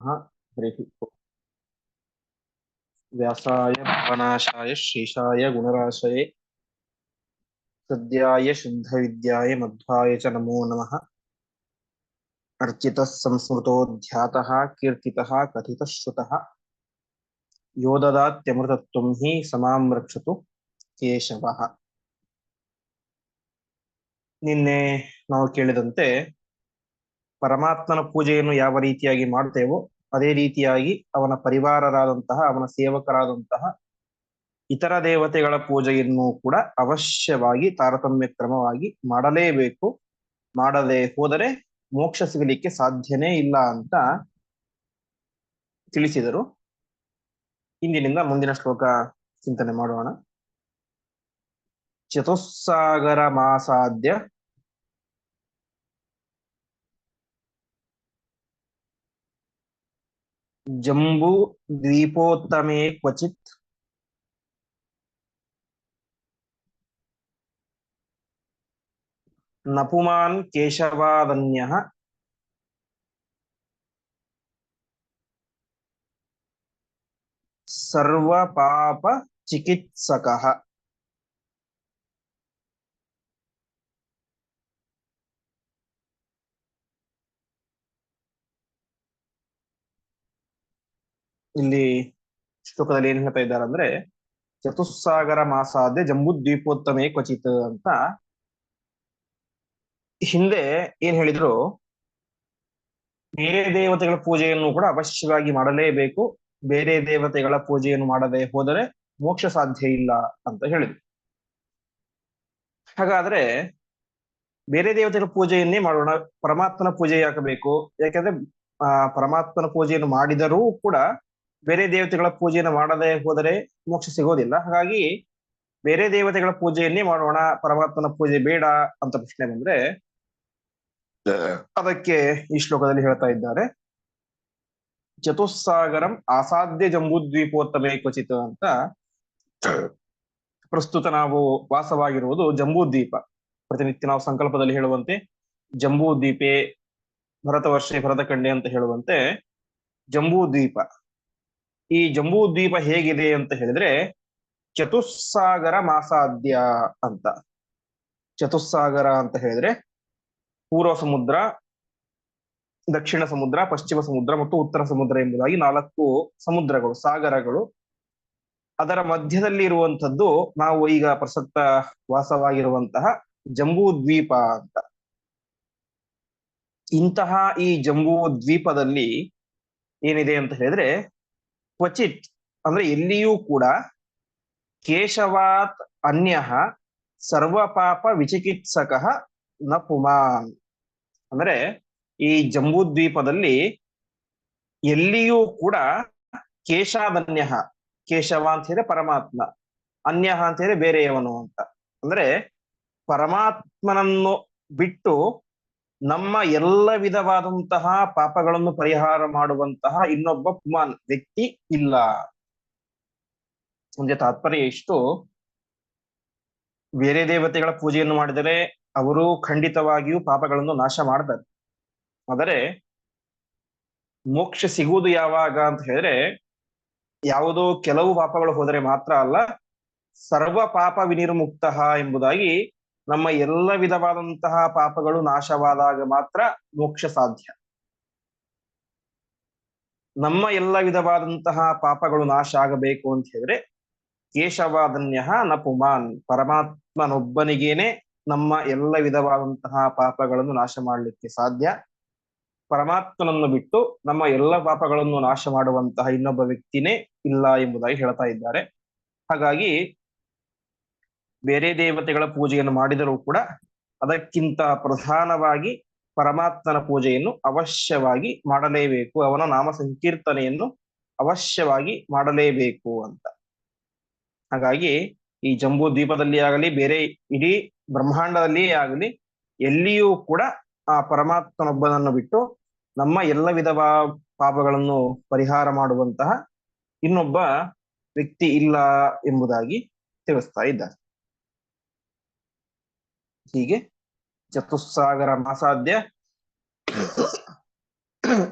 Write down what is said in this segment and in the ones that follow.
हरिः ओम्। व्यासाय भवनाशाय श्रीशाय गुणराशये सद्याय शुद्धविद्याय मध्वाय च नमो नमः अर्चितः संस्मृतोऽध्यातः कीर्तितः कथितः श्रुतः यो ददात्यमृतत्वं हि समां रक्षतु ಕೇಶವಃ ನಿನ್ನೆ ನಾವು ಕೇಳಿದಂತೆ ಪರಮಾತ್ಮನ ಪೂಜೆಯನ್ನು ಯಾವ ರೀತಿಯಾಗಿ ಮಾಡ್ತೇವೋ ಅದೇ ರೀತಿಯಾಗಿ ಅವನ ಪರಿವಾರರಾದಂತಹ, ಅವನ ಸೇವಕರಾದಂತಹ ಇತರ ದೇವತೆಗಳ ಪೂಜೆಯನ್ನು ಕೂಡ ಅವಶ್ಯವಾಗಿ ತಾರತಮ್ಯ ಕ್ರಮವಾಗಿ ಮಾಡಲೇಬೇಕು. ಮಾಡದೆ ಹೋದರೆ ಮೋಕ್ಷ ಸಿಗಲಿಕ್ಕೆ ಸಾಧ್ಯನೇ ಇಲ್ಲ ಅಂತ ತಿಳಿಸಿದರು. ಇಂದಿನಿಂದ ಮುಂದಿನ ಶ್ಲೋಕ ಚಿಂತನೆ ಮಾಡೋಣ. ಚತುಸ್ಸಾಗರ ಮಾಸಾದ್ಯ ಜಂಬೂ ದ್ವೀಪೋತ್ತಮೇ ಕ್ವಚಿತ್ ನಪುಮಾನ್ ಕೇಶವಾದನ್ಯಃ ಇಲ್ಲಿ ಶ್ಲೋಕದಲ್ಲಿ ಏನ್ ಹೇಳ್ತಾ ಇದ್ದಾರೆ ಅಂದ್ರೆ ಚತುಸ್ಸಾಗರ ಮಾಸಾದ್ಯ ಜಂಬುದ್ವೀಪೋತ್ತಮೇ ಕ್ವಚಿತ್ ಅಂತ ಹಿಂದೆ ಏನ್ ಹೇಳಿದ್ರು? ಬೇರೆ ದೇವತೆಗಳ ಪೂಜೆಯನ್ನು ಕೂಡ ಅವಶ್ಯವಾಗಿ ಮಾಡಲೇಬೇಕು. ಬೇರೆ ದೇವತೆಗಳ ಪೂಜೆಯನ್ನು ಮಾಡದೆ ಹೋದರೆ ಮೋಕ್ಷ ಸಾಧ್ಯ ಇಲ್ಲ ಅಂತ ಹೇಳಿದ್ರು. ಹಾಗಾದ್ರೆ ಬೇರೆ ದೇವತೆಗಳ ಪೂಜೆಯನ್ನೇ ಮಾಡೋಣ, ಪರಮಾತ್ಮನ ಪೂಜೆ ಯಾಕಬೇಕು ಯಾಕಂದ್ರೆ, ಆ, ಪರಮಾತ್ಮನ ಪೂಜೆಯನ್ನು ಮಾಡಿದರೂ ಕೂಡ ಬೇರೆ ದೇವತೆಗಳ ಪೂಜೆಯನ್ನು ಮಾಡದೆ ಹೋದರೆ ಮೋಕ್ಷ ಸಿಗೋದಿಲ್ಲ. ಹಾಗಾಗಿ ಬೇರೆ ದೇವತೆಗಳ ಪೂಜೆಯನ್ನೇ ಮಾಡೋಣ ಪರಮಾತ್ಮನ ಪೂಜೆ ಬೇಡ ಅಂತ ಪ್ರಶ್ನೆ ಬಂದ್ರೆ ಅದಕ್ಕೆ ಈ ಶ್ಲೋಕದಲ್ಲಿ ಹೇಳ್ತಾ ಇದ್ದಾರೆ. ಚತುಸ್ಸಾಗರಂ ಅಸಾಧ್ಯ ಜಂಬೂದ್ವೀಪೋತ್ತಮೇ ಕ್ವಚಿತ ಅಂತ. ಪ್ರಸ್ತುತ ನಾವು ವಾಸವಾಗಿರುವುದು ಜಂಬೂದ್ವೀಪ. ಪ್ರತಿನಿತ್ಯ ನಾವು ಸಂಕಲ್ಪದಲ್ಲಿ ಹೇಳುವಂತೆ ಜಂಬೂದ್ವೀಪೆ ಭರತವರ್ಷೆ ಭರತಖಂಡೆ ಅಂತ ಹೇಳುವಂತೆ ಜಂಬೂದ್ವೀಪ. ಈ ಜಂಬೂ ದ್ವೀಪ ಹೇಗಿದೆ ಅಂತ ಹೇಳಿದ್ರೆ, ಚತುಸ್ಸಾಗರ ಮಾಸಾದ್ಯ ಅಂತ. ಚತುಸ್ಸಾಗರ ಅಂತ ಹೇಳಿದ್ರೆ, ಪೂರ್ವ ಸಮುದ್ರ, ದಕ್ಷಿಣ ಸಮುದ್ರ, ಪಶ್ಚಿಮ ಸಮುದ್ರ ಮತ್ತು ಉತ್ತರ ಸಮುದ್ರ ಎಂಬುದಾಗಿ ನಾಲ್ಕು ಸಮುದ್ರಗಳು, ಸಾಗರಗಳು. ಅದರ ಮಧ್ಯದಲ್ಲಿ ಇರುವಂತದ್ದು ನಾವು ಈಗ ಪ್ರಸಕ್ತ ವಾಸವಾಗಿರುವಂತಹ ಜಂಬೂ ದ್ವೀಪ ಅಂತ. ಇಂತಹ ಈ ಜಂಬೂ ದ್ವೀಪದಲ್ಲಿ ಏನಿದೆ ಅಂತ ಹೇಳಿದ್ರೆ ಕ್ವಚಿತ್ ಅಂದ್ರೆ ಎಲ್ಲಿಯೂ ಕೂಡ ಕೇಶವಾತ್ ಅನ್ಯ ಸರ್ವಪಾಪ ವಿಚಿಕಿತ್ಸಕ ನ ಪುಮಾನ್. ಅಂದ್ರೆ ಈ ಜಂಬೂ ದ್ವೀಪದಲ್ಲಿ ಎಲ್ಲಿಯೂ ಕೂಡ ಕೇಶಾದನ್ಯ, ಕೇಶವ ಅಂತ ಹೇಳಿದ್ರೆ ಪರಮಾತ್ಮ, ಅನ್ಯ ಅಂತ ಹೇಳಿದ್ರೆ ಬೇರೆಯವನು ಅಂತ. ಅಂದ್ರೆ ಪರಮಾತ್ಮನನ್ನು ಬಿಟ್ಟು ನಮ್ಮ ಎಲ್ಲ ವಿಧವಾದಂತಹ ಪಾಪಗಳನ್ನು ಪರಿಹಾರ ಮಾಡುವಂತಹ ಇನ್ನೊಬ್ಬ ಪುಮಾನ್ ವ್ಯಕ್ತಿ ಇಲ್ಲ. ಅಂದ್ರೆ ತಾತ್ಪರ್ಯ ಇಷ್ಟು. ಬೇರೆ ದೇವತೆಗಳ ಪೂಜೆಯನ್ನು ಮಾಡಿದರೆ ಅವರು ಖಂಡಿತವಾಗಿಯೂ ಪಾಪಗಳನ್ನು ನಾಶ ಮಾಡ್ತಾರೆ. ಆದರೆ ಮೋಕ್ಷ ಸಿಗುವುದು ಯಾವಾಗ ಅಂತ ಹೇಳಿದ್ರೆ ಯಾವುದೋ ಕೆಲವು ಪಾಪಗಳು ಹೋದರೆ ಮಾತ್ರ ಅಲ್ಲ, ಸರ್ವ ಪಾಪ ವಿನಿರ್ಮುಕ್ತ ಎಂಬುದಾಗಿ ನಮ್ಮ ಎಲ್ಲ ವಿಧವಾದಂತಹ ಪಾಪಗಳು ನಾಶವಾದಾಗ ಮಾತ್ರ ಮೋಕ್ಷ ಸಾಧ್ಯ. ನಮ್ಮ ಎಲ್ಲ ವಿಧವಾದಂತಹ ಪಾಪಗಳು ನಾಶ ಆಗಬೇಕು ಅಂತ ಹೇಳಿದ್ರೆ ಕೇಶವಾದನ್ಯ ನಪುಮಾನ್ ಪುಮಾನ್, ಪರಮಾತ್ಮನೊಬ್ಬನಿಗೇನೆ ನಮ್ಮ ಎಲ್ಲ ವಿಧವಾದಂತಹ ಪಾಪಗಳನ್ನು ನಾಶ ಮಾಡಲಿಕ್ಕೆ ಸಾಧ್ಯ. ಪರಮಾತ್ಮನನ್ನು ಬಿಟ್ಟು ನಮ್ಮ ಎಲ್ಲ ಪಾಪಗಳನ್ನು ನಾಶ ಮಾಡುವಂತಹ ಇನ್ನೊಬ್ಬ ವ್ಯಕ್ತಿನೇ ಇಲ್ಲ ಎಂಬುದಾಗಿ ಹೇಳ್ತಾ ಇದ್ದಾರೆ. ಹಾಗಾಗಿ ಬೇರೆ ದೇವತೆಗಳ ಪೂಜೆಯನ್ನು ಮಾಡಿದರೂ ಕೂಡ ಅದಕ್ಕಿಂತ ಪ್ರಧಾನವಾಗಿ ಪರಮಾತ್ಮನ ಪೂಜೆಯನ್ನು ಅವಶ್ಯವಾಗಿ ಮಾಡಲೇಬೇಕು, ಅವನ ನಾಮ ಸಂಕೀರ್ತನೆಯನ್ನು ಅವಶ್ಯವಾಗಿ ಮಾಡಲೇಬೇಕು ಅಂತ. ಹಾಗಾಗಿ ಈ ಜಂಬೂ ದ್ವೀಪದಲ್ಲಿ ಆಗಲಿ, ಬೇರೆ ಇಡೀ ಬ್ರಹ್ಮಾಂಡದಲ್ಲಿಯೇ ಆಗಲಿ, ಎಲ್ಲಿಯೂ ಕೂಡ ಆ ಪರಮಾತ್ಮನೊಬ್ಬನನ್ನು ಬಿಟ್ಟು ನಮ್ಮ ಎಲ್ಲ ವಿಧವ ಪಾಪಗಳನ್ನು ಪರಿಹಾರ ಮಾಡುವಂತಹ ಇನ್ನೊಬ್ಬ ವ್ಯಕ್ತಿ ಇಲ್ಲ ಎಂಬುದಾಗಿ ತಿಳಿಸ್ತಾ ಇದ್ದಾರೆ. ಹೀಗೆ ಚತುಸ್ಸಾಗರ ಮಾಸಾಧ್ಯ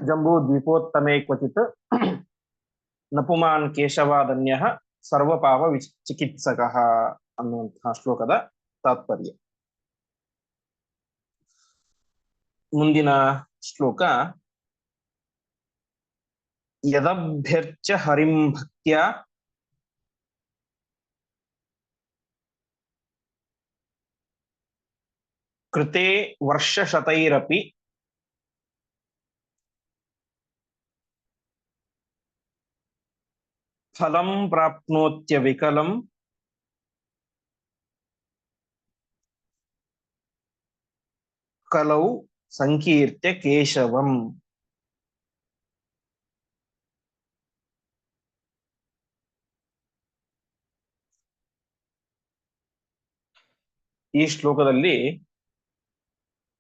ಜಂಬೂ ದ್ವೀಪೋತ್ತಮೆ ಕ್ವಚಿತ್ ನಪುಮಾನ್ ಕೇಶವಾದನ್ಯ ಸರ್ವಪಾವ ವಿಚ್ ಚಿಕಿತ್ಸಕ ಅನ್ನುವಂತಹ ಶ್ಲೋಕದ ತಾತ್ಪರ್ಯ ಮುಂದಿನ ಶ್ಲೋಕ ಯದಭ್ಯರ್ಚ ಹರಿಂ ಭಕ್ತ್ಯ ಕೃತೆ ವರ್ಷಶತೈರಪಿ ಫಲಂ ಪ್ರಾಪ್ನೋತ್ಯ ವಿಕಲಂ ಕಲೌ ಸಂಕೀರ್ತ್ಯ ಕೇಶವಂ ಈ ಶ್ಲೋಕದಲ್ಲಿ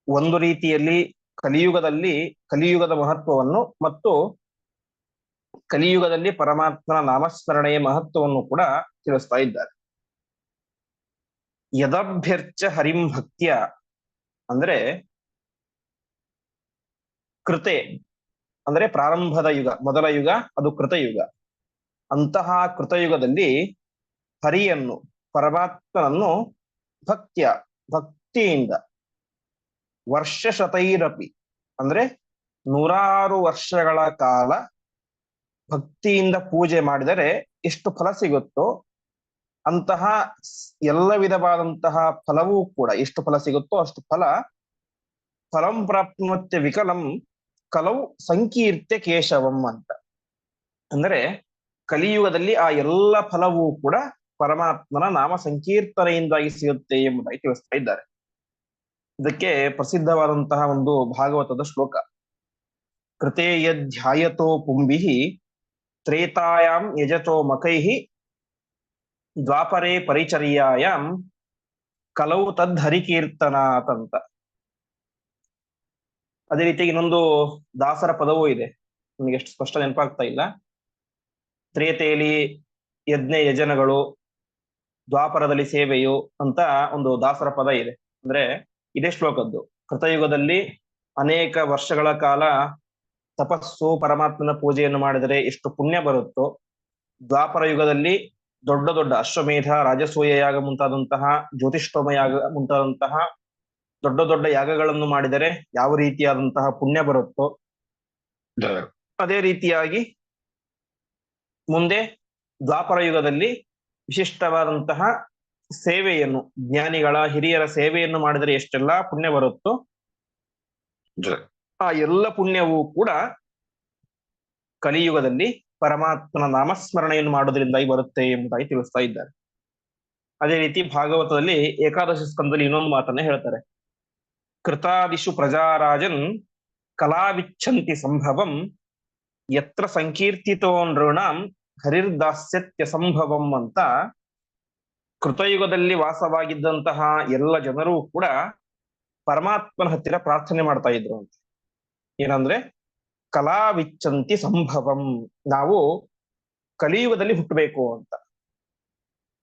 ಒಂದು ರೀತಿಯಲ್ಲಿ ಕಲಿಯುಗದಲ್ಲಿ ಕಲಿಯುಗದ ಮಹತ್ವವನ್ನು ಮತ್ತು ಕಲಿಯುಗದಲ್ಲಿ ಪರಮಾತ್ಮನ ನಾಮಸ್ಮರಣೆಯ ಮಹತ್ವವನ್ನು ಕೂಡ ತಿಳಿಸ್ತಾ ಇದ್ದಾರೆ. ಯದಭ್ಯರ್ಚ ಹರಿಂ ಭಕ್ತ್ಯ ಅಂದ್ರೆ ಕೃತೆ ಅಂದ್ರೆ ಪ್ರಾರಂಭದ ಯುಗ, ಮೊದಲ ಯುಗ, ಅದು ಕೃತಯುಗ ಅಂತಹ ಕೃತಯುಗದಲ್ಲಿ ಹರಿಯನ್ನು, ಪರಮಾತ್ಮನನ್ನು ಭಕ್ತ್ಯ, ಭಕ್ತಿಯಿಂದ ವರ್ಷ ಶತೈರಪಿ. ಅಂದ್ರೆ ನೂರಾರು ವರ್ಷಗಳ ಕಾಲ ಭಕ್ತಿಯಿಂದ ಪೂಜೆ ಮಾಡಿದರೆ ಎಷ್ಟು ಫಲ ಸಿಗುತ್ತೋ ಅಂತಹ ಎಲ್ಲ ವಿಧವಾದಂತಹ ಫಲವೂ ಕೂಡ ಎಷ್ಟು ಫಲ ಸಿಗುತ್ತೋ ಅಷ್ಟು ಫಲ ಫಲಂ ಪ್ರಾಪ್ನೋತ್ಯ ವಿಕಲಂ ಕಲವು ಸಂಕೀರ್ತ್ಯ ಕೇಶವಂ ಅಂತ. ಅಂದ್ರೆ ಕಲಿಯುಗದಲ್ಲಿ ಆ ಎಲ್ಲ ಫಲವೂ ಕೂಡ ಪರಮಾತ್ಮನ ನಾಮ ಸಂಕೀರ್ತನೆಯಿಂದಾಗಿ ಸಿಗುತ್ತೆ ಎಂಬುದಾಗಿ ತಿಳಿಸ್ತಾ ಇದ್ದಾರೆ. ಇದಕ್ಕೆ ಪ್ರಸಿದ್ಧವಾದಂತಹ ಒಂದು ಭಾಗವತದ ಶ್ಲೋಕ. ಕೃತೇಯ ಧ್ಯಾಯತೋ ಪುಂಭಿ ತ್ರೇತಾಯಾಂ ಯಜತೋ ಮಕೈ ದ್ವಾಪರೇ ಪರಿಚರ್ಯಾಯಾಂ ಕಲವು ತದ್ ಹರಿಕೀರ್ತನಾತ್ ಅಂತ ಅದೇ ರೀತಿ ಇನ್ನೊಂದು ದಾಸರ ಪದವೂ ಇದೆ. ನನಗೆ ಎಷ್ಟು ಸ್ಪಷ್ಟ ನೆನಪಾಗ್ತಾ ಇಲ್ಲ. ತ್ರೇತೆಯಲ್ಲಿ ಯಜ್ಞ ಯಜನಗಳು ದ್ವಾಪರದಲ್ಲಿ ಸೇವೆಯು ಅಂತ ಒಂದು ದಾಸರ ಪದ ಇದೆ. ಅಂದ್ರೆ ಇದೇ ಶ್ಲೋಕದ್ದು. ಕೃತಯುಗದಲ್ಲಿ ಅನೇಕ ವರ್ಷಗಳ ಕಾಲ ತಪಸ್ಸು, ಪರಮಾತ್ಮನ ಪೂಜೆಯನ್ನು ಮಾಡಿದರೆ ಎಷ್ಟು ಪುಣ್ಯ ಬರುತ್ತೋ, ದ್ವಾಪರ ಯುಗದಲ್ಲಿ ದೊಡ್ಡ ದೊಡ್ಡ ಅಶ್ವಮೇಧ ರಾಜಸೂಯ ಯಾಗ ಮುಂತಾದಂತಹ ಜ್ಯೋತಿಷ್ಠೋಮ ಯಾಗ ಮುಂತಾದಂತಹ ದೊಡ್ಡ ದೊಡ್ಡ ಯಾಗಗಳನ್ನು ಮಾಡಿದರೆ ಯಾವ ರೀತಿಯಾದಂತಹ ಪುಣ್ಯ ಬರುತ್ತೋ, ಅದೇ ರೀತಿಯಾಗಿ ಮುಂದೆ ದ್ವಾಪರ ಯುಗದಲ್ಲಿ ವಿಶಿಷ್ಟವಾದಂತಹ ಸೇವೆಯನ್ನು ಜ್ಞಾನಿಗಳ ಹಿರಿಯರ ಸೇವೆಯನ್ನು ಮಾಡಿದರೆ ಎಷ್ಟೆಲ್ಲಾ ಪುಣ್ಯ ಬರುತ್ತೋ ಆ ಎಲ್ಲ ಪುಣ್ಯವೂ ಕೂಡ ಕಲಿಯುಗದಲ್ಲಿ ಪರಮಾತ್ಮನ ನಾಮಸ್ಮರಣೆಯನ್ನು ಮಾಡೋದ್ರಿಂದಾಗಿ ಬರುತ್ತೆ ಎಂಬುದಾಗಿ ತಿಳಿಸ್ತಾ ಇದ್ದಾರೆ. ಅದೇ ರೀತಿ ಭಾಗವತದಲ್ಲಿ ಏಕಾದಶಿ ಸ್ಕಂದದಲ್ಲಿ ಇನ್ನೊಂದು ಮಾತನ್ನ ಹೇಳ್ತಾರೆ. ಕೃತಾದಿಶು ಪ್ರಜಾರಾಜನ್ ಕಲಾವಿಚ್ಛಂತಿ ಸಂಭವಂ ಯತ್ರ ಸಂಕೀರ್ತಿತೋ ನೃಣಾಂ ಹರಿರ್ದಾಸ್ಯತ್ಯ ಸಂಭವಂ ಅಂತ ಕೃತಯುಗದಲ್ಲಿ ವಾಸವಾಗಿದ್ದಂತಹ ಎಲ್ಲ ಜನರು ಕೂಡ ಪರಮಾತ್ಮನ ಹತ್ತಿರ ಪ್ರಾರ್ಥನೆ ಮಾಡ್ತಾ ಇದ್ರು ಅಂತ. ಏನಂದ್ರೆ, ಕಲಾವಿಚ್ಚಂತಿ ಸಂಭವಂ, ನಾವು ಕಲಿಯುಗದಲ್ಲಿ ಹುಟ್ಟಬೇಕು ಅಂತ.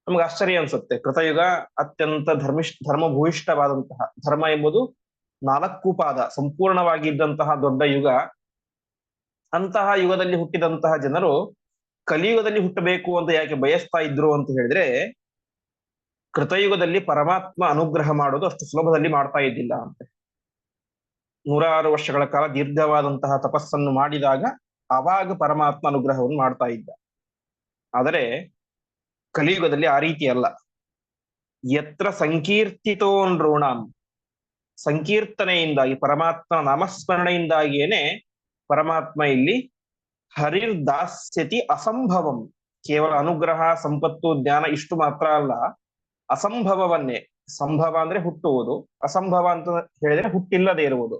ನಮ್ಗೆ ಆಶ್ಚರ್ಯ ಅನ್ಸುತ್ತೆ. ಕೃತಯುಗ ಅತ್ಯಂತ ಧರ್ಮಿಷ್, ಧರ್ಮಭೂಯಿಷ್ಠವಾದಂತಹ ಧರ್ಮ ಎಂಬುದು ನಾಲ್ಕು ಪಾದ, ಸಂಪೂರ್ಣವಾಗಿದ್ದಂತಹ ದೊಡ್ಡ ಯುಗ. ಅಂತಹ ಯುಗದಲ್ಲಿ ಹುಟ್ಟಿದಂತಹ ಜನರು ಕಲಿಯುಗದಲ್ಲಿ ಹುಟ್ಟಬೇಕು ಅಂತ ಯಾಕೆ ಬಯಸ್ತಾ ಇದ್ರು ಅಂತ ಹೇಳಿದ್ರೆ ಕೃತಯುಗದಲ್ಲಿ ಪರಮಾತ್ಮ ಅನುಗ್ರಹ ಮಾಡೋದು ಅಷ್ಟು ಸುಲಭದಲ್ಲಿ ಮಾಡ್ತಾ ಇದ್ದಿಲ್ಲ ಅಂತೆ. ನೂರಾರು ವರ್ಷಗಳ ಕಾಲ ದೀರ್ಘವಾದಂತಹ ತಪಸ್ಸನ್ನು ಮಾಡಿದಾಗ ಆವಾಗ ಪರಮಾತ್ಮ ಅನುಗ್ರಹವನ್ನು ಮಾಡ್ತಾ ಇದ್ದ. ಆದರೆ ಕಲಿಯುಗದಲ್ಲಿ ಆ ರೀತಿ ಅಲ್ಲ. ಯತ್ರ ಸಂಕೀರ್ತಿತೋ ನೃಣಾಂ. ಸಂಕೀರ್ತನೆಯಿಂದಾಗಿ, ಪರಮಾತ್ಮ ನಾಮಸ್ಮರಣೆಯಿಂದಾಗಿಯೇನೆ ಪರಮಾತ್ಮ ಇಲ್ಲಿ ಹರಿರ್ದಾಸ್ಯತಿ ಅಸಂಭವಂ. ಕೇವಲ ಅನುಗ್ರಹ, ಸಂಪತ್ತು, ಜ್ಞಾನ ಇಷ್ಟು ಮಾತ್ರ ಅಲ್ಲ. ಅಸಂಭವವನ್ನೇ, ಸಂಭವ ಅಂದ್ರೆ ಹುಟ್ಟುವುದು, ಅಸಂಭವ ಅಂತ ಹೇಳಿದ್ರೆ ಹುಟ್ಟಿಲ್ಲದೆ ಇರುವುದು.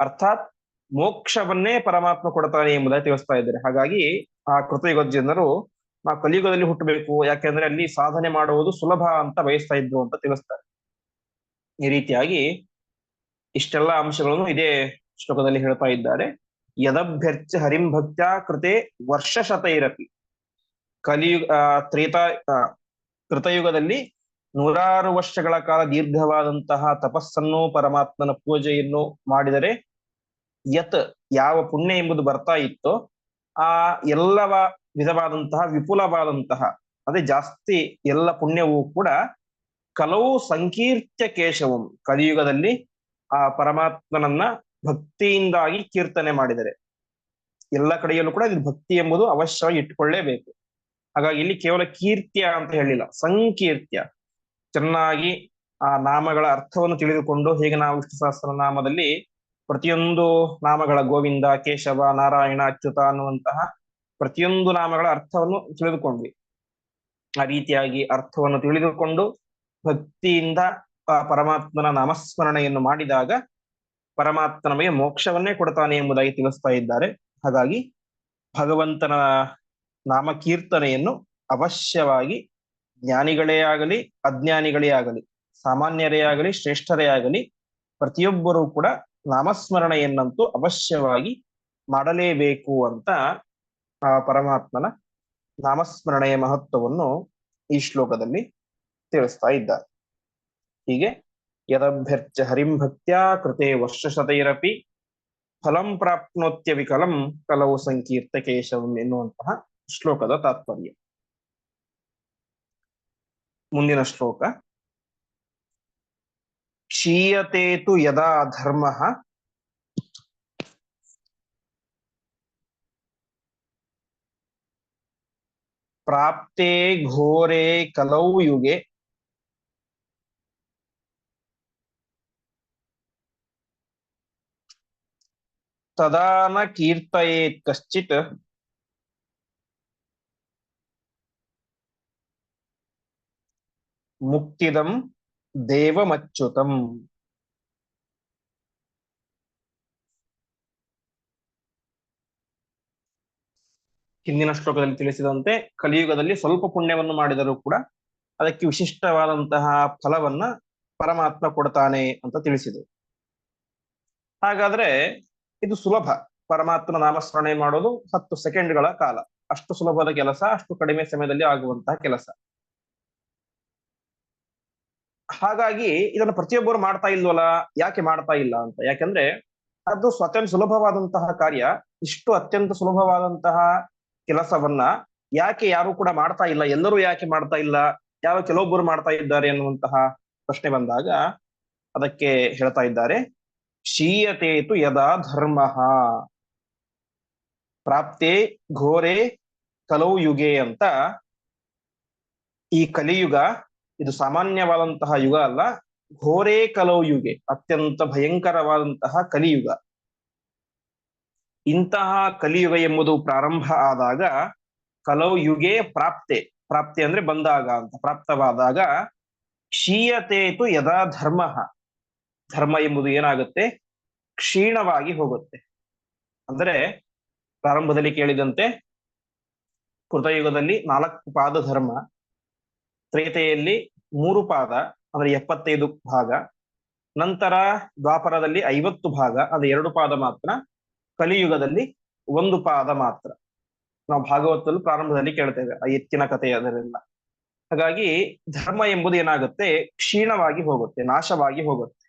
ಅರ್ಥಾತ್ ಮೋಕ್ಷವನ್ನೇ ಪರಮಾತ್ಮ ಕೊಡ್ತಾನೆ ಎಂಬುದಾಗಿ ತಿಳಿಸ್ತಾ ಇದ್ದಾರೆ. ಹಾಗಾಗಿ ಆ ಕೃತಯುಗದ ಜನರು ನಾವು ಕಲಿಯುಗದಲ್ಲಿ ಹುಟ್ಟಬೇಕು, ಯಾಕೆಂದ್ರೆ ಅಲ್ಲಿ ಸಾಧನೆ ಮಾಡುವುದು ಸುಲಭ ಅಂತ ಬಯಸ್ತಾ ಇದ್ರು ಅಂತ ತಿಳಿಸ್ತಾರೆ. ಈ ರೀತಿಯಾಗಿ ಇಷ್ಟೆಲ್ಲ ಅಂಶಗಳನ್ನು ಇದೇ ಶ್ಲೋಕದಲ್ಲಿ ಹೇಳ್ತಾ ಇದ್ದಾರೆ. ಯದಭ್ಯರ್ಚ ಹರಿಂ ಭಕ್ತ್ಯ ಕೃತೆ ವರ್ಷ ಶತೈರಪಿ ಕಲಿಯುಗ ತ್ರೇತಾ ಕೃತಯುಗದಲ್ಲಿ ನೂರಾರು ವರ್ಷಗಳ ಕಾಲ ದೀರ್ಘವಾದಂತಹ ತಪಸ್ಸನ್ನು ಪರಮಾತ್ಮನ ಪೂಜೆಯನ್ನು ಮಾಡಿದರೆ ಯತ್ ಯಾವ ಪುಣ್ಯ ಎಂಬುದು ಬರ್ತಾ ಇತ್ತೋ ಆ ಎಲ್ಲವ ವಿಧವಾದಂತಹ ವಿಪುಲವಾದಂತಹ, ಅದೇ ಜಾಸ್ತಿ ಎಲ್ಲ ಪುಣ್ಯವೂ ಕೂಡ ಕಲವು ಸಂಕೀರ್ತ್ಯ ಕೇಶವಂ ಕಲಿಯುಗದಲ್ಲಿ ಆ ಪರಮಾತ್ಮನನ್ನ ಭಕ್ತಿಯಿಂದಾಗಿ ಕೀರ್ತನೆ ಮಾಡಿದರೆ. ಎಲ್ಲ ಕಡೆಯಲ್ಲೂ ಕೂಡ ಇದು ಭಕ್ತಿ ಎಂಬುದು ಅವಶ್ಯವಾಗಿ ಇಟ್ಕೊಳ್ಳೇಬೇಕು. ಹಾಗಾಗಿ ಇಲ್ಲಿ ಕೇವಲ ಕೀರ್ತ್ಯ ಅಂತ ಹೇಳಿಲ್ಲ, ಸಂಕೀರ್ತ್ಯ. ಚೆನ್ನಾಗಿ ಆ ನಾಮಗಳ ಅರ್ಥವನ್ನು ತಿಳಿದುಕೊಂಡು ಹೇಗೆ ನಾವು ವಿಷ್ಣು ಸಹಸ್ರ ನಾಮದಲ್ಲಿ ಪ್ರತಿಯೊಂದು ನಾಮಗಳ ಗೋವಿಂದ, ಕೇಶವ, ನಾರಾಯಣ, ಅಚ್ಯುತ ಅನ್ನುವಂತಹ ಪ್ರತಿಯೊಂದು ನಾಮಗಳ ಅರ್ಥವನ್ನು ತಿಳಿದುಕೊಂಡ್ವಿ. ಆ ರೀತಿಯಾಗಿ ಅರ್ಥವನ್ನು ತಿಳಿದುಕೊಂಡು ಭಕ್ತಿಯಿಂದ ಆ ಪರಮಾತ್ಮನ ನಾಮಸ್ಮರಣೆಯನ್ನು ಮಾಡಿದಾಗ ಪರಮಾತ್ಮ ನಮಗೆ ಮೋಕ್ಷವನ್ನೇ ಕೊಡ್ತಾನೆ ಎಂಬುದಾಗಿ ತಿಳಿಸ್ತಾ ಇದ್ದಾರೆ. ಹಾಗಾಗಿ ಭಗವಂತನ ನಾಮಕೀರ್ತನೆಯನ್ನು ಅವಶ್ಯವಾಗಿ ಜ್ಞಾನಿಗಳೇ ಆಗಲಿ, ಅಜ್ಞಾನಿಗಳೇ ಆಗಲಿ, ಸಾಮಾನ್ಯರೇ ಆಗಲಿ, ಶ್ರೇಷ್ಠರೇ ಆಗಲಿ, ಪ್ರತಿಯೊಬ್ಬರೂ ಕೂಡ ನಾಮಸ್ಮರಣೆಯನ್ನಂತೂ ಅವಶ್ಯವಾಗಿ ಮಾಡಲೇಬೇಕು ಅಂತ ಆ ಪರಮಾತ್ಮನ ನಾಮಸ್ಮರಣೆಯ ಮಹತ್ವವನ್ನು ಈ ಶ್ಲೋಕದಲ್ಲಿ ತಿಳಿಸ್ತಾ ಇದ್ದಾರೆ. ಹೀಗೆ ಯದಭ್ಯರ್ಚ ಹರಿಂ ಭಕ್ತ್ಯಾ ಕೃತೆ ವರ್ಷಶತೈರಪಿ ಫಲಂ ಪ್ರಾಪ್ನೋತ್ಯ ವಿಕಲಂ ಕಲವು ಸಂಕೀರ್ತ ಕೇಶವಂ ಎನ್ನುವಂತಹ ಶ್ಲೋಕದ ತಾತ್ಪರ್ಯ. ಮುಂದಿನ ಶ್ಲೋಕ. ಕ್ಷೀಯತೇತು ಯದಾ ಧರ್ಮ? ಪ್ರಾಪ್ತೆ ಘೋರೆ ಕಲೌ ಯುಗೆ. ತದಾ ನ ಕೀರ್ತಯೇತ್ ಕಶ್ಚಿತ್. ಮುಕ್ತಿದಂ ದೇವಮಚ್ಯುತಂ. ಹಿಂದಿನ ಶ್ಲೋಕದಲ್ಲಿ ತಿಳಿಸಿದಂತೆ ಕಲಿಯುಗದಲ್ಲಿ ಸ್ವಲ್ಪ ಪುಣ್ಯವನ್ನು ಮಾಡಿದರೂ ಕೂಡ ಅದಕ್ಕೆ ವಿಶಿಷ್ಟವಾದಂತಹ ಫಲವನ್ನ ಪರಮಾತ್ಮ ಕೊಡ್ತಾನೆ ಅಂತ ತಿಳಿಸಿದೆ. ಹಾಗಾದ್ರೆ ಇದು ಸುಲಭ. ಪರಮಾತ್ಮನ ನಾಮಸ್ಮರಣೆ ಮಾಡೋದು ಹತ್ತು ಸೆಕೆಂಡ್ಗಳ ಕಾಲ. ಅಷ್ಟು ಸುಲಭದ ಕೆಲಸ, ಅಷ್ಟು ಕಡಿಮೆ ಸಮಯದಲ್ಲಿ ಆಗುವಂತಹ ಕೆಲಸ. ಹಾಗಾಗಿ ಇದನ್ನು ಪ್ರತಿಯೊಬ್ಬರು ಮಾಡ್ತಾ ಇಲ್ವಲ್ಲ? ಯಾಕೆ ಮಾಡ್ತಾ ಇಲ್ಲ ಅಂತ? ಯಾಕಂದ್ರೆ ಅದು ಅತ್ಯಂತ ಸುಲಭವಾದಂತಹ ಕಾರ್ಯ, ಇಷ್ಟು ಅತ್ಯಂತ ಸುಲಭವಾದಂತಹ ಕೆಲಸವನ್ನ ಯಾಕೆ ಯಾರು ಕೂಡ ಮಾಡ್ತಾ ಇಲ್ಲ? ಎಲ್ಲರೂ ಯಾಕೆ ಮಾಡ್ತಾ ಇಲ್ಲ? ಯಾವ ಕೆಲವೊಬ್ಬರು ಮಾಡ್ತಾ ಇದ್ದಾರೆ ಅನ್ನುವಂತಹ ಪ್ರಶ್ನೆ ಬಂದಾಗ ಅದಕ್ಕೆ ಹೇಳ್ತಾ ಇದ್ದಾರೆ ಕ್ಷೀಯತೇತು ಯದಾ ಧರ್ಮ. ಪ್ರಾಪ್ತೆ ಘೋರೆ ಕಲೌ ಯುಗೆ ಅಂತ ಈ ಕಲಿಯುಗ ಇದು ಸಾಮಾನ್ಯವಾದಂತಹ ಯುಗ ಅಲ್ಲ. ಘೋರೇ ಕಲೌ ಯುಗೆ, ಅತ್ಯಂತ ಭಯಂಕರವಾದಂತಹ ಕಲಿಯುಗ. ಇಂತಹ ಕಲಿಯುಗ ಎಂಬುದು ಪ್ರಾರಂಭ ಆದಾಗ ಕಲೌ ಯುಗೆ ಪ್ರಾಪ್ತೆ. ಪ್ರಾಪ್ತಿ ಅಂದ್ರೆ ಬಂದಾಗ ಅಂತ, ಪ್ರಾಪ್ತವಾದಾಗ ಕ್ಷೀಯತೇತು ಯದಾ ಧರ್ಮ. ಧರ್ಮ ಎಂಬುದು ಏನಾಗುತ್ತೆ? ಕ್ಷೀಣವಾಗಿ ಹೋಗುತ್ತೆ. ಅಂದ್ರೆ ಪ್ರಾರಂಭದಲ್ಲಿ ಕೇಳಿದಂತೆ ಕೃತಯುಗದಲ್ಲಿ ನಾಲ್ಕು ಪಾದ ಧರ್ಮ. ತ್ರೇತೆಯಲ್ಲಿ ಮೂರು ಪಾದ, ಅಂದ್ರೆ ಎಪ್ಪತ್ತೈದು ಭಾಗ. ನಂತರ ದ್ವಾಪರದಲ್ಲಿ ಐವತ್ತು ಭಾಗ, ಅಂದ್ರೆ ಎರಡು ಪಾದ ಮಾತ್ರ. ಕಲಿಯುಗದಲ್ಲಿ ಒಂದು ಪಾದ ಮಾತ್ರ. ನಾವು ಭಾಗವತದಲ್ಲಿ ಪ್ರಾರಂಭದಲ್ಲಿ ಕೇಳ್ತೇವೆ ಆ ಎತ್ತಿನ ಕಥೆ ಅದರೆಲ್ಲ ಹಾಗಾಗಿ ಧರ್ಮ ಎಂಬುದು ಏನಾಗುತ್ತೆ? ಕ್ಷೀಣವಾಗಿ ಹೋಗುತ್ತೆ, ನಾಶವಾಗಿ ಹೋಗುತ್ತೆ.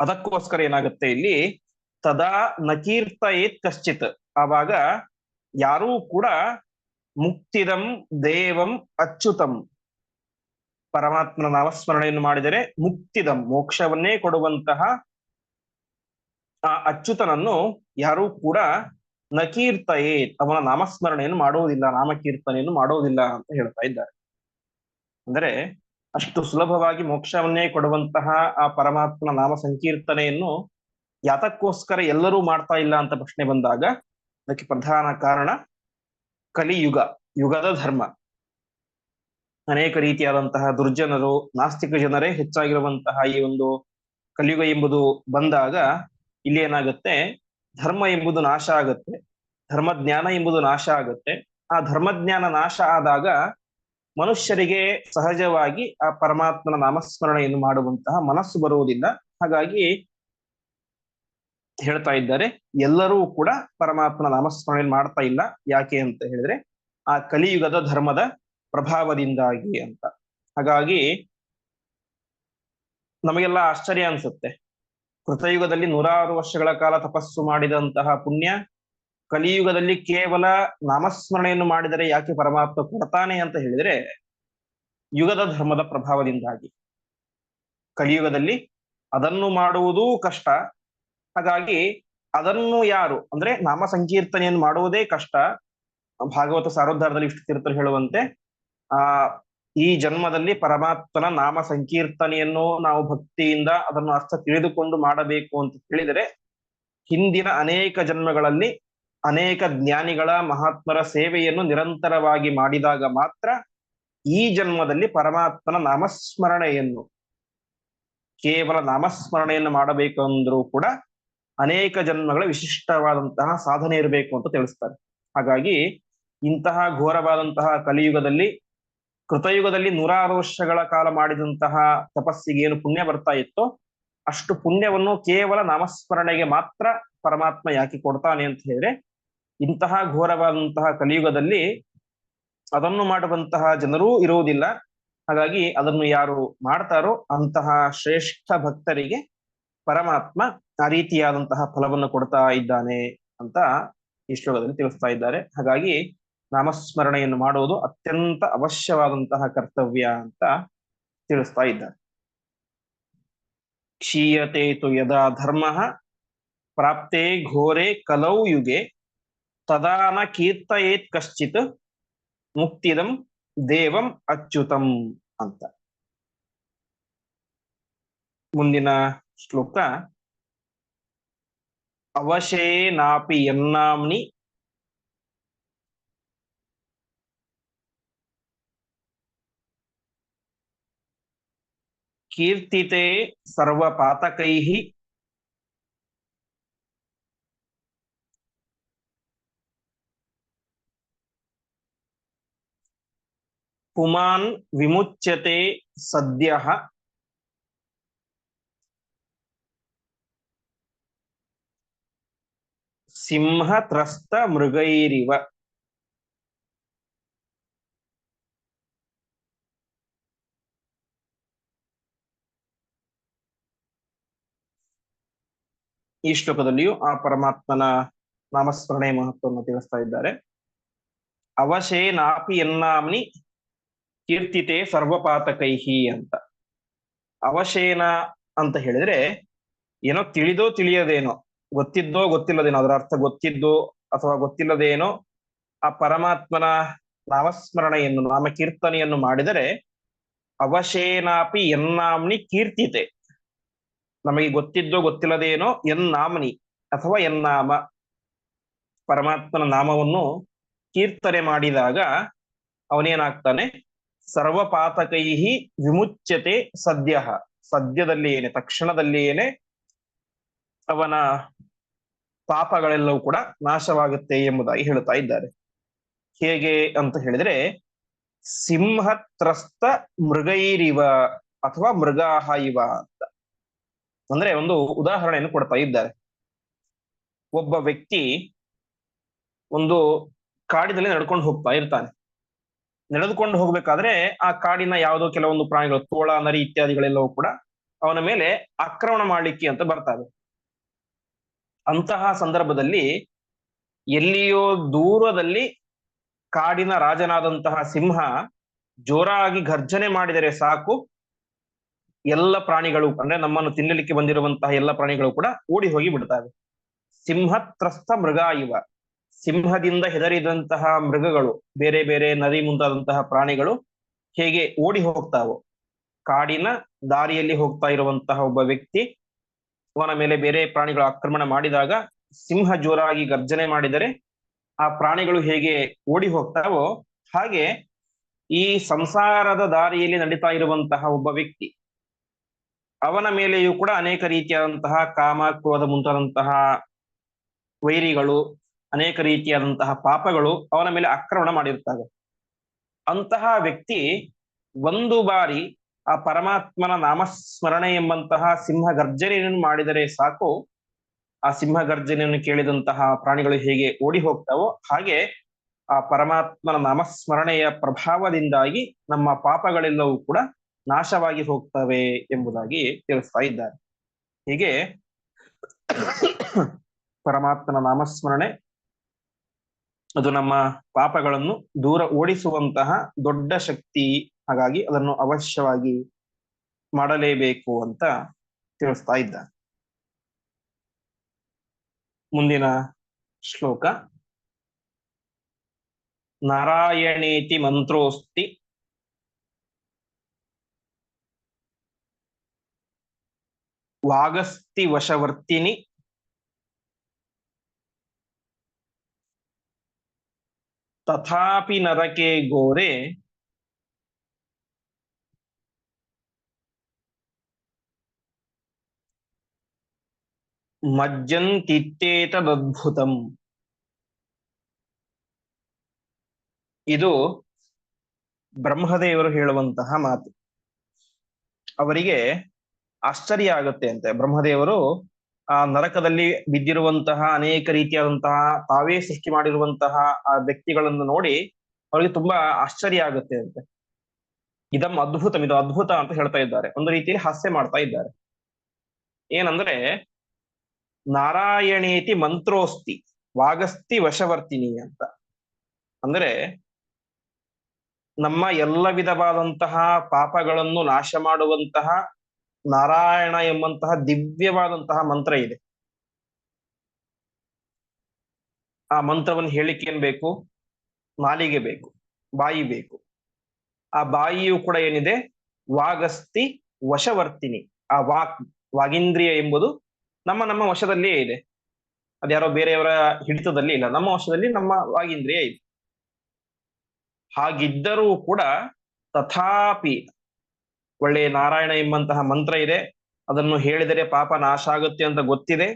ಅದಕ್ಕೋಸ್ಕರ ಏನಾಗುತ್ತೆ ಇಲ್ಲಿ? ತದಾ ನಕೀರ್ತ ಏತ್ ಕಶ್ಚಿತ್. ಆವಾಗ ಯಾರೂ ಕೂಡ ಮುಕ್ತಿದಂ ದೇವಂ ಅಚ್ಯುತಂ. ಪರಮಾತ್ಮನ ನಾಮಸ್ಮರಣೆಯನ್ನು ಮಾಡಿದರೆ ಮುಕ್ತಿದಂ, ಮೋಕ್ಷವನ್ನೇ ಕೊಡುವಂತಹ ಆ ಅಚ್ಯುತನನ್ನು ಯಾರೂ ಕೂಡ ನಕೀರ್ತಯೇ ಅವನ ನಾಮಸ್ಮರಣೆಯನ್ನು ಮಾಡುವುದಿಲ್ಲ, ನಾಮಕೀರ್ತನೆಯನ್ನು ಮಾಡುವುದಿಲ್ಲ ಅಂತ ಹೇಳ್ತಾ ಇದ್ದಾರೆ. ಅಂದರೆ ಅಷ್ಟು ಸುಲಭವಾಗಿ ಮೋಕ್ಷವನ್ನೇ ಕೊಡುವಂತಹ ಆ ಪರಮಾತ್ಮನ ನಾಮ ಸಂಕೀರ್ತನೆಯನ್ನು ಯಾತಕ್ಕೋಸ್ಕರ ಎಲ್ಲರೂ ಮಾಡ್ತಾ ಇಲ್ಲ ಅಂತ ಪ್ರಶ್ನೆ ಬಂದಾಗ, ಅದಕ್ಕೆ ಪ್ರಧಾನ ಕಾರಣ ಕಲಿಯುಗ, ಯುಗದ ಧರ್ಮ. ಅನೇಕ ರೀತಿಯಾದಂತಹ ದುರ್ಜನರು, ನಾಸ್ತಿಕ ಜನರೇ ಹೆಚ್ಚಾಗಿರುವಂತಹ ಈ ಒಂದು ಕಲಿಯುಗ ಎಂಬುದು ಬಂದಾಗ ಇಲ್ಲಿ ಏನಾಗುತ್ತೆ ಧರ್ಮ ಎಂಬುದು ನಾಶ ಆಗುತ್ತೆ. ಧರ್ಮಜ್ಞಾನ ಎಂಬುದು ನಾಶ ಆಗುತ್ತೆ. ಆ ಧರ್ಮಜ್ಞಾನ ನಾಶ ಆದಾಗ ಮನುಷ್ಯರಿಗೆ ಸಹಜವಾಗಿ ಆ ಪರಮಾತ್ಮನ ನಾಮಸ್ಮರಣೆಯನ್ನು ಮಾಡುವಂತಹ ಮನಸ್ಸು ಬರುವುದಿಲ್ಲ. ಹಾಗಾಗಿ ಹೇಳ್ತಾ ಇದ್ದಾರೆ. ಎಲ್ಲರೂ ಕೂಡ ಪರಮಾತ್ಮನ ನಾಮಸ್ಮರಣೆ ಮಾಡ್ತಾ ಇಲ್ಲ. ಯಾಕೆ ಅಂತ ಹೇಳಿದ್ರೆ, ಆ ಕಲಿಯುಗದ ಧರ್ಮದ ಪ್ರಭಾವದಿಂದಾಗಿ ಅಂತ. ಹಾಗಾಗಿ ನಮಗೆಲ್ಲ ಆಶ್ಚರ್ಯ ಅನ್ಸುತ್ತೆ. ಕೃತಯುಗದಲ್ಲಿ ನೂರಾರು ವರ್ಷಗಳ ಕಾಲ ತಪಸ್ಸು ಮಾಡಿದಂತಹ ಪುಣ್ಯ, ಕಲಿಯುಗದಲ್ಲಿ ಕೇವಲ ನಾಮಸ್ಮರಣೆಯನ್ನು ಮಾಡಿದರೆ ಯಾಕೆ ಪರಮಾತ್ಮ ಕೊಡ್ತಾನೆ ಅಂತ ಹೇಳಿದ್ರೆ, ಯುಗದ ಧರ್ಮದ ಪ್ರಭಾವದಿಂದಾಗಿ. ಕಲಿಯುಗದಲ್ಲಿ ಅದನ್ನು ಮಾಡುವುದೂ ಕಷ್ಟ ಹಾಗಾಗಿ ಅದನ್ನು ಯಾರು ಅಂದ್ರೆ ನಾಮ ಸಂಕೀರ್ತನೆಯನ್ನು ಮಾಡುವುದೇ ಕಷ್ಟ. ಭಾಗವತ ಸಾರೋದ್ಧಾರದಲ್ಲಿ ಇಷ್ಟು ತೀರ್ಥರು ಹೇಳುವಂತೆ, ಆ, ಈ ಜನ್ಮದಲ್ಲಿ ಪರಮಾತ್ಮನ ನಾಮ ಸಂಕೀರ್ತನೆಯನ್ನು ನಾವು ಭಕ್ತಿಯಿಂದ ಅದನ್ನು ಅರ್ಥ ತಿಳಿದುಕೊಂಡು ಮಾಡಬೇಕು ಅಂತ ಹೇಳಿದರೆ ಹಿಂದಿನ ಅನೇಕ ಜನ್ಮಗಳಲ್ಲಿ ಅನೇಕ ಜ್ಞಾನಿಗಳ, ಮಹಾತ್ಮರ ಸೇವೆಯನ್ನು ನಿರಂತರವಾಗಿ ಮಾಡಿದಾಗ ಮಾತ್ರ ಈ ಜನ್ಮದಲ್ಲಿ ಪರಮಾತ್ಮನ ನಾಮಸ್ಮರಣೆಯನ್ನು, ಕೇವಲ ನಾಮಸ್ಮರಣೆಯನ್ನು ಮಾಡಬೇಕು ಅಂದ್ರೂ ಕೂಡ ಅನೇಕ ಜನ್ಮಗಳ ವಿಶಿಷ್ಟವಾದಂತಹ ಸಾಧನೆ ಇರಬೇಕು ಅಂತ ತಿಳಿಸ್ತಾರೆ. ಹಾಗಾಗಿ ಇಂತಹ ಘೋರವಾದಂತಹ ಕಲಿಯುಗದಲ್ಲಿ, ಕೃತಯುಗದಲ್ಲಿ ನೂರಾರು ವರ್ಷಗಳ ಕಾಲ ಮಾಡಿದಂತಹ ತಪಸ್ಸಿಗೆ ಏನು ಪುಣ್ಯ ಬರ್ತಾ ಇತ್ತೋ, ಅಷ್ಟು ಪುಣ್ಯವನ್ನು ಕೇವಲ ನಾಮಸ್ಮರಣೆಗೆ ಮಾತ್ರ ಪರಮಾತ್ಮ ಯಾಕೆ ಕೊಡ್ತಾನೆ ಅಂತ ಹೇಳಿದ್ರೆ, ಇಂತಹ ಘೋರವಾದಂತಹ ಕಲಿಯುಗದಲ್ಲಿ ಅದನ್ನು ಮಾಡುವಂತಹ ಜನರೂ ಇರುವುದಿಲ್ಲ. ಹಾಗಾಗಿ ಅದನ್ನು ಯಾರು ಮಾಡ್ತಾರೋ ಅಂತಹ ಶ್ರೇಷ್ಠ ಭಕ್ತರಿಗೆ ಪರಮಾತ್ಮ ಆ ರೀತಿಯಾದಂತಹ ಫಲವನ್ನು ಕೊಡ್ತಾ ಇದ್ದಾನೆ ಅಂತ ಈ ಶ್ಲೋಕದಲ್ಲಿ ತಿಳಿಸ್ತಾ ಇದ್ದಾರೆ. ಹಾಗಾಗಿ ನಾಮಸ್ಮರಣೆಯನ್ನು ಮಾಡುವುದು ಅತ್ಯಂತ ಅವಶ್ಯವಾದಂತಹ ಕರ್ತವ್ಯ ಅಂತ ತಿಳಿಸ್ತಾ ಇದ್ದಾರೆ. ಕ್ಷೀಯತೆ ತು ಯದಾ ಧರ್ಮ, ಪ್ರಾಪ್ತೆ ಘೋರೆ ಕಲೌ ಯುಗೆ ತದಾನ ಕೀರ್ತಯೇತ್ ಕಶ್ಚಿತ್, ಮುಕ್ತಿದಂ ದೇವಂ ಅಚ್ಯುತಂ ಅಂತ. ಮುಂದಿನ ಶ್ಲೋಕ ಅವಶೇನಾಪಿ ಯನ್ನಾಮ್ನಿ ಕೀರ್ತಿತೆ ಸರ್ವಪಾತಕೈಃ ಪುಮಾನ್ ವಿಮುಚ್ಯತೆ ಸದ್ಯಃ ಸಿಂಹತ್ರಸ್ತ ಮೃಗೈರಿವ. ಈ ಶ್ಲೋಕದಲ್ಲಿಯೂ ಆ ಪರಮಾತ್ಮನ ನಾಮಸ್ಮರಣೆ ಮಹತ್ವವನ್ನು ತಿಳಿಸ್ತಾ ಇದ್ದಾರೆ. ಅವಶೇನಾಪಿ ಎನ್ನಾಮ್ನಿ ಕೀರ್ತಿತೆ ಸರ್ವಪಾತಕೈಹಿ ಅಂತ. ಅವಶೇನ ಅಂತ ಹೇಳಿದ್ರೆ ಏನೋ ತಿಳಿದೋ ತಿಳಿಯದೇನೋ. ಗೊತ್ತಿದ್ದೋ ಗೊತ್ತಿಲ್ಲದೇನೋ, ಅದರ ಅರ್ಥ ಗೊತ್ತಿದ್ದೋ ಅಥವಾ ಗೊತ್ತಿಲ್ಲದೇನೋ, ಆ ಪರಮಾತ್ಮನ ನಾಮಸ್ಮರಣೆಯನ್ನು ನಾಮ ಕೀರ್ತನೆಯನ್ನು ಮಾಡಿದರೆ ಅವಶೇನಾಪಿ ಎನ್ನಾಮ್ನಿ ಕೀರ್ತಿತೆ. ನಮಗೆ ಗೊತ್ತಿದ್ದೋ ಗೊತ್ತಿಲ್ಲದೇನೋ ಎನ್ನಾಮನಿ ಅಥವಾ ಎನ್ನಾಮ. ಪರಮಾತ್ಮನ ನಾಮವನ್ನು ಕೀರ್ತನೆ ಮಾಡಿದಾಗ ಅವನೇನಾಗ್ತಾನೆ? ಸರ್ವಪಾತಕೈಹಿ ವಿಮುಚ್ಯತೆ ಸದ್ಯ. ಸದ್ಯದಲ್ಲಿ ಏನೆ ತಕ್ಷಣದಲ್ಲಿ ಏನೆ ಅವನ ಪಾಪಗಳೆಲ್ಲವೂ ಕೂಡ ನಾಶವಾಗುತ್ತೆ ಎಂಬುದಾಗಿ ಹೇಳ್ತಾ ಇದ್ದಾರೆ. ಹೇಗೆ ಅಂತ ಹೇಳಿದ್ರೆ, ಸಿಂಹತ್ರಸ್ತ ಮೃಗೈರಿವ ಅಥವಾ ಮೃಗಾಹ ಇವ ಅಂತ. ಅಂದ್ರೆ ಒಂದು ಉದಾಹರಣೆಯನ್ನು ಕೊಡ್ತಾ ಇದ್ದಾರೆ. ಒಬ್ಬ ವ್ಯಕ್ತಿ ಒಂದು ಕಾಡಿನಲ್ಲಿ ನಡ್ಕೊಂಡು ಹೋಗ್ತಾ ಇರ್ತಾನೆ. ನಡೆದುಕೊಂಡು ಹೋಗ್ಬೇಕಾದ್ರೆ ಆ ಕಾಡಿನ ಯಾವುದೋ ಕೆಲವೊಂದು ಪ್ರಾಣಿಗಳು, ತೋಳ, ನರಿ ಇತ್ಯಾದಿಗಳೆಲ್ಲವೂ ಕೂಡ ಅವನ ಮೇಲೆ ಆಕ್ರಮಣ ಮಾಡ್ಲಿಕ್ಕೆ ಅಂತ ಬರ್ತವೆ ಅಂತಹ ಸಂದರ್ಭದಲ್ಲಿ ಎಲ್ಲಿಯೋ ದೂರದಲ್ಲಿ ಕಾಡಿನ ರಾಜನಾದಂತಹ ಸಿಂಹ ಜೋರಾಗಿ ಘರ್ಜನೆ ಮಾಡಿದರೆ ಸಾಕು. ಎಲ್ಲ ಪ್ರಾಣಿಗಳು ಅಂದ್ರೆ ನಮ್ಮನ್ನು ತಿನ್ನಲಿಕ್ಕೆ ಬಂದಿರುವಂತಹ ಎಲ್ಲ ಪ್ರಾಣಿಗಳು ಕೂಡ ಓಡಿ ಹೋಗಿ ಬಿಡ್ತವೆ. ಸಿಂಹತ್ರಸ್ತ ಮೃಗ ಇವ. ಸಿಂಹದಿಂದ ಹೆದರಿದಂತಹ ಮೃಗಗಳು, ಬೇರೆ ಬೇರೆ ನದಿ ಮುಂತಾದಂತಹ ಪ್ರಾಣಿಗಳು ಹೇಗೆ ಓಡಿ ಹೋಗ್ತಾವೋ. ಕಾಡಿನ ದಾರಿಯಲ್ಲಿ ಹೋಗ್ತಾ ಇರುವಂತಹ ಒಬ್ಬ ವ್ಯಕ್ತಿ ಅವನ ಮೇಲೆ ಬೇರೆ ಪ್ರಾಣಿಗಳು ಆಕ್ರಮಣ ಮಾಡಿದಾಗ ಸಿಂಹ ಜೋರಾಗಿ ಗರ್ಜನೆ ಮಾಡಿದರೆ ಆ ಪ್ರಾಣಿಗಳು ಹೇಗೆ ಓಡಿ ಹೋಗ್ತಾವೋ ಹಾಗೆ ಈ ಸಂಸಾರದ ದಾರಿಯಲ್ಲಿ ನಡೀತಾ ಇರುವಂತಹ ಒಬ್ಬ ವ್ಯಕ್ತಿ, ಅವನ ಮೇಲೆಯೂ ಕೂಡ ಅನೇಕ ರೀತಿಯಾದಂತಹ ಕಾಮ, ಕ್ರೋಧ ಮುಂತಾದಂತಹ ವೈರಿಗಳು, ಅನೇಕ ರೀತಿಯಾದಂತಹ ಪಾಪಗಳು ಅವನ ಮೇಲೆ ಆಕ್ರಮಣ ಮಾಡಿರ್ತವೆ ಅಂತಹ ವ್ಯಕ್ತಿ ಒಂದು ಬಾರಿ ಆ ಪರಮಾತ್ಮನ ನಾಮಸ್ಮರಣೆ ಎಂಬಂತಹ ಸಿಂಹ ಗರ್ಜನೆಯನ್ನು ಮಾಡಿದರೆ ಸಾಕು. ಆ ಸಿಂಹ ಗರ್ಜನೆಯನ್ನು ಕೇಳಿದಂತಹ ಪ್ರಾಣಿಗಳು ಹೇಗೆ ಓಡಿ ಹೋಗ್ತಾವೋ ಹಾಗೆ ಆ ಪರಮಾತ್ಮನ ನಾಮಸ್ಮರಣೆಯ ಪ್ರಭಾವದಿಂದಾಗಿ ನಮ್ಮ ಪಾಪಗಳೆಲ್ಲವೂ ಕೂಡ ನಾಶವಾಗಿ ಹೋಗ್ತವೆ ಎಂಬುದಾಗಿ ತಿಳಿಸ್ತಾ ಇದ್ದಾರೆ. ಹೀಗೆ ಪರಮಾತ್ಮನ ನಾಮಸ್ಮರಣೆ ಅದು ನಮ್ಮ ಪಾಪಗಳನ್ನು ದೂರ ಓಡಿಸುವಂತಹ ದೊಡ್ಡ ಶಕ್ತಿ ಹಾಗಾಗಿ ಅದನ್ನು ಅವಶ್ಯವಾಗಿ ಮಾಡಲೇಬೇಕು ಅಂತ ತಿಳಿಸ್ತಾ ಇದ್ದ. ಮುಂದಿನ ಶ್ಲೋಕ. ನಾರಾಯಣೇತಿ ಮಂತ್ರೋಸ್ತಿ. ವಾಗಸ್ತಿ ವಶವರ್ತಿನಿ. ತಥಾಪಿ ನರಕೆ ಗೋರೆ. ಮಜ್ಜಂತಿತ್ತೇತದದ್ಭುತಂ ಇದು ಬ್ರಹ್ಮದೇವರು ಹೇಳುವಂತಹ ಮಾತು. ಅವರಿಗೆ ಆಶ್ಚರ್ಯ ಆಗುತ್ತೆ ಅಂತೆ. ಬ್ರಹ್ಮದೇವರು ಆ ನರಕದಲ್ಲಿ ಬಿದ್ದಿರುವಂತಹ ಅನೇಕ ರೀತಿಯಾದಂತಹ ತಾವೇ ಸೃಷ್ಟಿ ಮಾಡಿರುವಂತಹ ಆ ವ್ಯಕ್ತಿಗಳನ್ನು ನೋಡಿ ಅವರಿಗೆ ತುಂಬಾ ಆಶ್ಚರ್ಯ ಆಗುತ್ತೆ ಅಂತೆ. ಇದಂ ಅದ್ಭುತಂ, ಇದು ಅದ್ಭುತ ಅಂತ ಹೇಳ್ತಾ ಇದ್ದಾರೆ. ಒಂದು ರೀತಿಯಲ್ಲಿ ಹಾಸ್ಯ ಮಾಡ್ತಾ ಇದ್ದಾರೆ. ಏನಂದ್ರೆ ನಾರಾಯಣೇತಿ ಮಂತ್ರೋಸ್ತಿ, ವಾಗಸ್ತಿ ವಶವರ್ತಿನಿ ಅಂತ. ಅಂದ್ರೆ ನಮ್ಮ ಎಲ್ಲ ವಿಧವಾದಂತಹ ಪಾಪಗಳನ್ನು ನಾಶ ಮಾಡುವಂತಹ ನಾರಾಯಣ ಎಂಬಂತಹ ದಿವ್ಯವಾದಂತಹ ಮಂತ್ರ ಇದೆ. ಆ ಮಂತ್ರವನ್ನು ಹೇಳಿಕ್ಕೆ ಏನ್ ಬೇಕು? ನಾಲಿಗೆ ಬೇಕು, ಬಾಯಿ ಬೇಕು. ಆ ಬಾಯಿಯು ಕೂಡ ಏನಿದೆ? ವಾಗಸ್ತಿ ವಶವರ್ತಿನಿ. ಆ ವಾಕ್, ವಾಗೀಂದ್ರಿಯ ಎಂಬುದು ನಮ್ಮ ನಮ್ಮ ವಶದಲ್ಲಿಯೇ ಇದೆ. ಅದ್ಯಾರೋ ಬೇರೆಯವರ ಹಿಡಿತದಲ್ಲಿ ಇಲ್ಲ. ನಮ್ಮ ವಶದಲ್ಲಿ ನಮ್ಮ ವಾಗಿಂದ್ರಿಯ ಇದೆ. ಹಾಗಿದ್ದರೂ ಕೂಡ ತಥಾಪಿ ಒಳ್ಳೆ ನಾರಾಯಣ ಎಂಬಂತಹ ಮಂತ್ರ ಇದೆ. ಅದನ್ನು ಹೇಳಿದರೆ ಪಾಪ ನಾಶ ಆಗುತ್ತೆ ಅಂತ ಗೊತ್ತಿದೆ.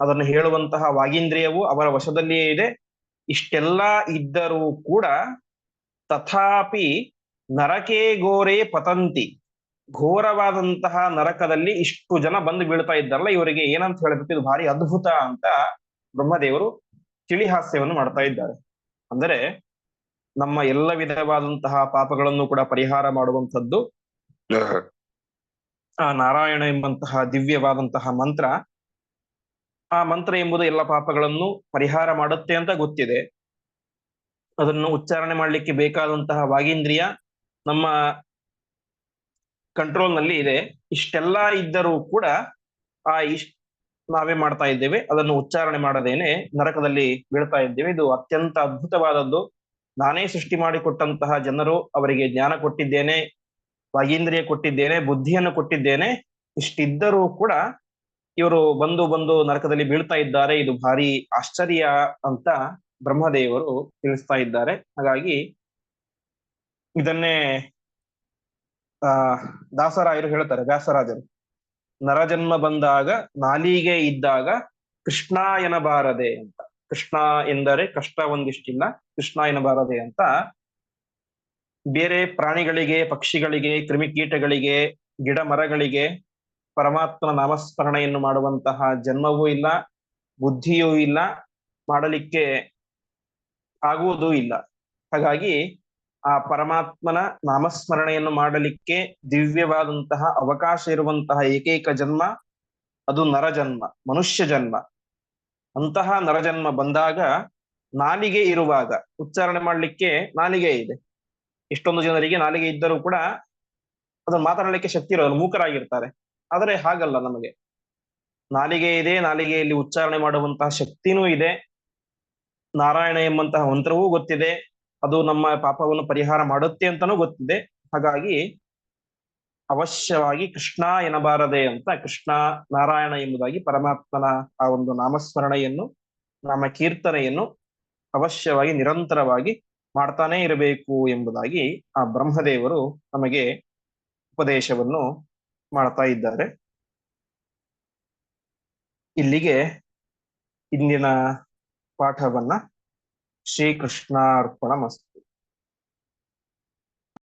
ಅದನ್ನು ಹೇಳುವಂತಹ ವಾಗೀಂದ್ರಿಯವು ಅವರ ವಶದಲ್ಲಿಯೇ ಇದೆ. ಇಷ್ಟೆಲ್ಲ ಇದ್ದರೂ ಕೂಡ ತಥಾಪಿ ನರಕೇ ಗೋರೆ ಪತಂತಿ. ಘೋರವಾದಂತಹ ನರಕದಲ್ಲಿ ಇಷ್ಟು ಜನ ಬಂದು ಬೀಳ್ತಾ ಇದ್ದಾರಲ್ಲ, ಇವರಿಗೆ ಏನಂತ ಹೇಳಬೇಕು? ಇದು ಭಾರಿ ಅದ್ಭುತ ಅಂತ ಬ್ರಹ್ಮದೇವರು ತಿಳಿಹಾಸ್ಯವನ್ನು ಮಾಡ್ತಾ ಇದ್ದಾರೆ. ಅಂದರೆ ನಮ್ಮ ಎಲ್ಲ ವಿಧವಾದಂತಹ ಪಾಪಗಳನ್ನು ಕೂಡ ಪರಿಹಾರ ಮಾಡುವಂಥದ್ದು ಆ ನಾರಾಯಣ ಎಂಬಂತಹ ದಿವ್ಯವಾದಂತಹ ಮಂತ್ರ. ಆ ಮಂತ್ರ ಎಂಬುದು ಎಲ್ಲ ಪಾಪಗಳನ್ನು ಪರಿಹಾರ ಮಾಡುತ್ತೆ ಅಂತ ಗೊತ್ತಿದೆ. ಅದನ್ನು ಉಚ್ಚಾರಣೆ ಮಾಡಲಿಕ್ಕೆ ಬೇಕಾದಂತಹ ವಾಗೀಂದ್ರಿಯ ನಮ್ಮ ಕಂಟ್ರೋಲ್ನಲ್ಲಿ ಇದೆ. ಇಷ್ಟೆಲ್ಲ ಇದ್ದರೂ ಕೂಡ, ಆ ಇಷ್ಟ ನಾವೇ ಮಾಡ್ತಾ ಇದ್ದೇವೆ. ಅದನ್ನು ಉಚ್ಚಾರಣೆ ಮಾಡದೇನೆ ನರಕದಲ್ಲಿ ಬೀಳ್ತಾ ಇದ್ದೇವೆ. ಇದು ಅತ್ಯಂತ ಅದ್ಭುತವಾದದ್ದು. ನಾನೇ ಸೃಷ್ಟಿ ಮಾಡಿಕೊಟ್ಟಂತಹ ಜನರು ಅವರಿಗೆ ಜ್ಞಾನ ಕೊಟ್ಟಿದ್ದೇನೆ ವಾಗೀಂದ್ರಿಯ ಕೊಟ್ಟಿದ್ದೇನೆ, ಬುದ್ಧಿಯನ್ನು ಕೊಟ್ಟಿದ್ದೇನೆ. ಇಷ್ಟಿದ್ದರೂ ಕೂಡ ಇವರು ಬಂದು ಬಂದು ನರಕದಲ್ಲಿ ಬೀಳ್ತಾ ಇದ್ದಾರೆ. ಇದು ಭಾರಿ ಆಶ್ಚರ್ಯ ಅಂತ ಬ್ರಹ್ಮದೇವರು ತಿಳಿಸ್ತಾ ಇದ್ದಾರೆ. ಹಾಗಾಗಿ ಇದನ್ನೇ ಆ, ದಾಸರಾಯರು ಹೇಳ್ತಾರೆ, ವ್ಯಾಸರಾಜರು, ನರಜನ್ಮ ಬಂದಾಗ ನಾಲಿಗೆ ಇದ್ದಾಗ ಕೃಷ್ಣ ಎನಬಾರದೆ ಅಂತ. ಕೃಷ್ಣ ಎಂದರೆ ಕಷ್ಟ ಒಂದಿಷ್ಟಿಲ್ಲ, ಕೃಷ್ಣ ಎನಬಾರದೆ ಅಂತ. ಬೇರೆ ಪ್ರಾಣಿಗಳಿಗೆ, ಪಕ್ಷಿಗಳಿಗೆ, ಕ್ರಿಮಿಕೀಟಗಳಿಗೆ ಗಿಡ ಮರಗಳಿಗೆ ಪರಮಾತ್ಮನ ನಾಮಸ್ಮರಣೆಯನ್ನು ಮಾಡುವಂತಹ ಜನ್ಮವೂ ಇಲ್ಲ, ಬುದ್ಧಿಯೂ ಇಲ್ಲ, ಮಾಡಲಿಕ್ಕೆ ಆಗುವುದೂ ಇಲ್ಲ. ಹಾಗಾಗಿ ಆ ಪರಮಾತ್ಮನ ನಾಮಸ್ಮರಣೆಯನ್ನು ಮಾಡಲಿಕ್ಕೆ ದಿವ್ಯವಾದಂತಹ ಅವಕಾಶ ಇರುವಂತಹ ಏಕೈಕ ಜನ್ಮ, ಅದು ನರಜನ್ಮ, ಮನುಷ್ಯ ಜನ್ಮ. ಅಂತಹ ನರಜನ್ಮ ಬಂದಾಗ ನಾಲಿಗೆ ಇರುವಾಗ ಉಚ್ಚಾರಣೆ ಮಾಡಲಿಕ್ಕೆ ನಾಲಿಗೆ ಇದೆ. ಎಷ್ಟೊಂದು ಜನರಿಗೆ ನಾಲಿಗೆ ಇದ್ದರೂ ಕೂಡ ಅದನ್ನು ಮಾತಾಡಲಿಕ್ಕೆ ಶಕ್ತಿ ಇರೋದು ಮೂಕರಾಗಿರ್ತಾರೆ. ಆದರೆ ಹಾಗಲ್ಲ ನಮಗೆ. ನಾಲಿಗೆ ಇದೆ, ನಾಲಿಗೆಯಲ್ಲಿ ಉಚ್ಚಾರಣೆ ಮಾಡುವಂತಹ ಶಕ್ತಿನೂ ಇದೆ. ನಾರಾಯಣ ಎಂಬಂತಹ ಮಂತ್ರವೂ ಗೊತ್ತಿದೆ. ಅದು ನಮ್ಮ ಪಾಪವನ್ನು ಪರಿಹಾರ ಮಾಡುತ್ತೆ ಅಂತಾನೂ ಗೊತ್ತಿದೆ. ಹಾಗಾಗಿ ಅವಶ್ಯವಾಗಿ ಕೃಷ್ಣ ಎನ್ನಬಾರದೆ ಅಂತ ಕೃಷ್ಣ ನಾರಾಯಣ ಎಂಬುದಾಗಿ ಪರಮಾತ್ಮನ ಆ ಒಂದು ನಾಮಸ್ಮರಣೆಯನ್ನು ನಾಮ ಕೀರ್ತನೆಯನ್ನು ಅವಶ್ಯವಾಗಿ ನಿರಂತರವಾಗಿ ಮಾಡ್ತಾನೆ ಇರಬೇಕು ಎಂಬುದಾಗಿ ಆ ಬ್ರಹ್ಮದೇವರು ನಮಗೆ ಉಪದೇಶವನ್ನು ಮಾಡ್ತಾ ಇದ್ದಾರೆ. ಇಲ್ಲಿಗೆ ಇಂದಿನ ಪಾಠವನ್ನ શ્રી કૃષ્ણાર્પણમસ્તુ